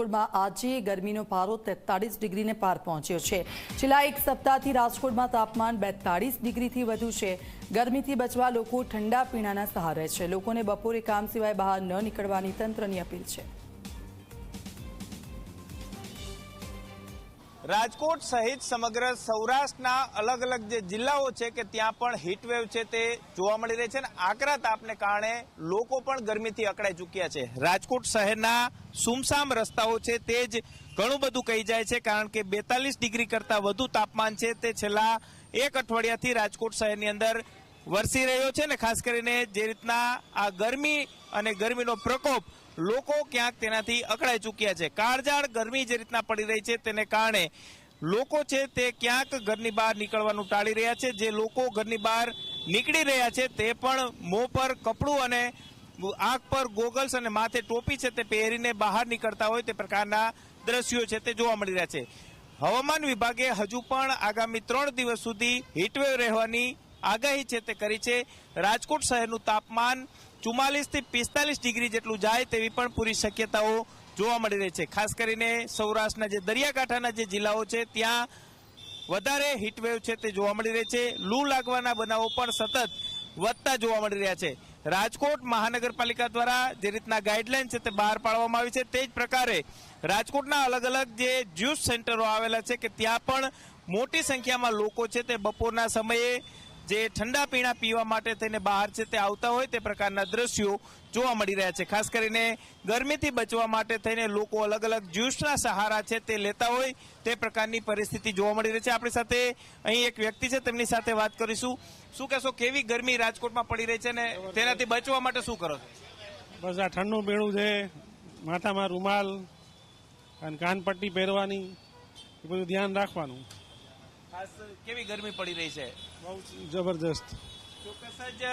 રાજકોટમાં આજે ગરમીનો પારો તેતાળીસ ડિગ્રીને પાર પહોંચ્યો છે. છેલ્લા એક સપ્તાહથી રાજકોટમાં તાપમાન બેતાળીસ ડિગ્રીથી વધુ છે. ગરમીથી બચવા લોકો ઠંડા પીણાના સહારે છે. લોકોને બપોરે કામ સિવાય બહાર ન નીકળવાની તંત્રની અપીલ છે. રાજકોટ સહિત સમગ્ર સૌરાષ્ટ્રના અલગ અલગ જે જિલ્લાઓ છે કે ત્યાં પણ હીટવેવ છે તે જોવા મળી રહી છે અને આકરા તાપને કારણે લોકો પણ ગરમીથી અકળાઈ ચૂક્યા છે. રાજકોટ શહેરના સુમસામ રસ્તાઓ છે તે જ ઘણું બધું કહી જાય છે કારણ કે બેતાલીસ ડિગ્રી કરતાં વધુ તાપમાન છે તે છેલ્લા એક અઠવાડિયાથી રાજકોટ શહેરની અંદર વરસી રહ્યો છે ને ખાસ કરીને જે રીતના આ ગરમી અને ગરમીનો પ્રકોપ લોકો ક્યાંક તેનાથી અકળાઈ ચૂક્યા છે. કાળઝાળ ગરમી જે રીતના પડી રહી છે તેને કારણે લોકો છે તે ક્યાંક ઘરની બહાર નીકળવાનું ટાળી રહ્યા છે. જે લોકો ઘરની બહાર નીકળી રહ્યા છે તે પણ મોં પર કપડું અને આંખ પર ગોગલ્સ અને માથે ટોપી છે તે પહેરીને બહાર નીકળતા હોય તે પ્રકારના દ્રશ્યો છે તે જોવા મળી રહ્યા છે. હવામાન વિભાગે હજુ પણ આગામી ત્રણ દિવસ સુધી હીટવેવ રહેવાની આગાહી છે તે કરી છે. રાજકોટ શહેરનું તાપમાન ચુમ્માલીસથી પિસ્તાલીસ ડિગ્રી જેટલું જાય તેવી પણ પૂરી શક્યતાઓ જોવા મળી રહી છે. ખાસ કરીને સૌરાષ્ટ્રના જે દરિયાકાંઠાના જે જિલ્લાઓ છે, ત્યાં વધારે હીટવેવ છે તે જોવા મળી રહી છે. લૂ લાગવાના બનાવો પણ સતત વધતા જોવા મળી રહ્યા છે. રાજકોટ મહાનગરપાલિકા દ્વારા જે રીતના ગાઈડલાઈન છે તે બહાર પાડવામાં આવી છે. તે જ પ્રકારે રાજકોટના અલગ અલગ જે જ્યુસ સેન્ટરો આવેલા છે કે ત્યાં પણ મોટી સંખ્યામાં લોકો છે તે બપોરના સમયે જે ઠંડા પીણા પીવા માટે થઈને બહાર છે તે આવતા હોય તે પ્રકારના દ્રશ્યો જોવા મળી રહ્યા છે. ખાસ કરીને ગરમીથી બચવા માટે થઈને લોકો અલગ અલગ જ્યુસના સહારા છે તે લેતા હોય તે પ્રકારની પરિસ્થિતિ જોવા મળી રહી છે. આપણી સાથે અહીં એક વ્યક્તિ છે, તેમની સાથે વાત કરીશું. શું કહેશો, કેવી ગરમી રાજકોટમાં પડી રહી છે ને તેનાથી બચવા માટે શું કરો બસ આ ઠંડુ પીણું છે, માથામાં રૂમાલ અને કાનપટ્ટી પહેરવાની, એ બધું ધ્યાન રાખવાનું. ખાસ કેવી ગરમી પડી રહી છે? બહુ જબરજસ્ત. ચોક્કસ જ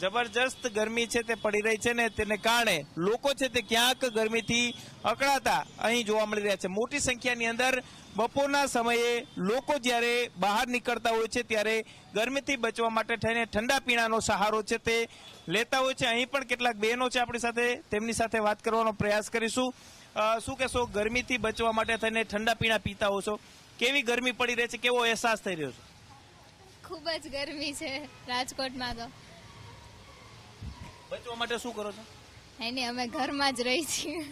જબરજસ્ત ગરમી છે તે પડી રહી છે ને તેને કારણે લોકો છે તે ક્યાંક ગરમીથી અકળાતા અહીં જોવા મળી રહ્યા છે. મોટી સંખ્યાની અંદર બપોરના સમયે લોકો જ્યારે બહાર નીકળતા હોય છે ત્યારે ગરમીથી બચવા માટે થઈને ઠંડા પીણાનો સહારો છે તે લેતા હોય છે. અહીં પણ કેટલાક બહેનો છે આપણી સાથે તેમની સાથે વાત કરવાનો પ્રયાસ કરીશું. શું કહેશો? ગરમીથી બચવા માટે થઈને ઠંડા પીણા પીતા હો છો? કેવી ગરમી પડી રહી છે? કેવો અહેસાસ થઈ રહ્યો છે? ખૂબ જ ગરમી છે રાજકોટમાં તો. બચવા માટે શું કરો છો? એને અમે ઘરમાં જ રહી છીએ.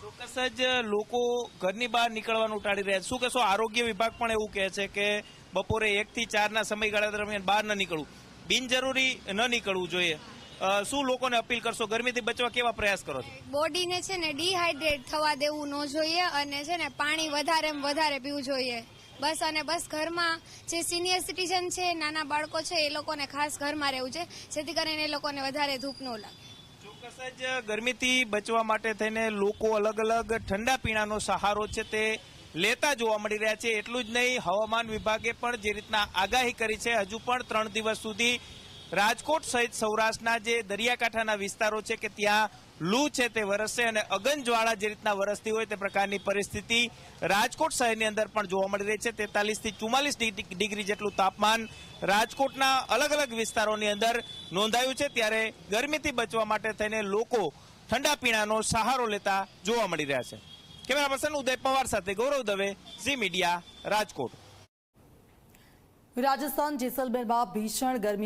ચોક્કસ જ લોકો ઘરની બહાર નીકળવાનું ટાળી રહ્યા છે. શું કહેશો આરોગ્ય વિભાગ પણ એવું કહે છે કે બપોરે એક થી ચારના સમયગાળા દરમિયાન બહાર ન નીકળવું. બિનજરૂરી ન નીકળવું જોઈએ. શું લોકોને અપીલ કરશો? ગરમીથી બચવા કેવા પ્રયાસ કરો છો? બોડીને છે ને ડિહાઇડ્રેટ થવા દેવું ન જોઈએ અને છે ને પાણી વધારે વધારે પીવું જોઈએ. બસ અને બસ ઘરમાં જે સિનિયર સિટીઝન છે નાના બાળકો છે એ લોકોને ખાસ ઘરમાં રહેવું છે જેથી કરીને એ લોકોને વધારે ધૂપ ન લાગે. ચોક્કસ જ ગરમીથી બચવા માટે થઈને લોકો અલગ અલગ ઠંડા પીણાનો સહારો છે તે લેતા જોવા મળી રહ્યા છે. એટલું જ નહીં હવામાન વિભાગે પણ જે રીતના આગાહી કરી છે હજુ પણ ત્રણ દિવસ સુધી રાજકોટ સહિત સૌરાષ્ટ્રના જે દરિયાકાંઠાના વિસ્તારો છે કે ત્યાં લૂ છે તે વરસશે અને અગનજ્વાળા જે રીતના વરસતી હોય તે પ્રકારની પરિસ્થિતિ રાજકોટ શહેરની અંદર પણ જોવા મળી રહી છે. તેતાલીસથી ચુમ્માલીસ ડિગ્રી જેટલું તાપમાન રાજકોટના અલગ અલગ વિસ્તારોની અંદર નોંધાયું છે. ત્યારે ગરમીથી બચવા માટે થઈને લોકો ઠંડા પીણાનો સહારો લેતા જોવા મળી રહ્યા છે. કેમેરા પર્સન ઉદય પવાર સાથે ગૌરવ દવે, ઝી મીડિયા રાજકોટ. રાજસ્થાન જેસલમેરમાં ભીષણ ગરમી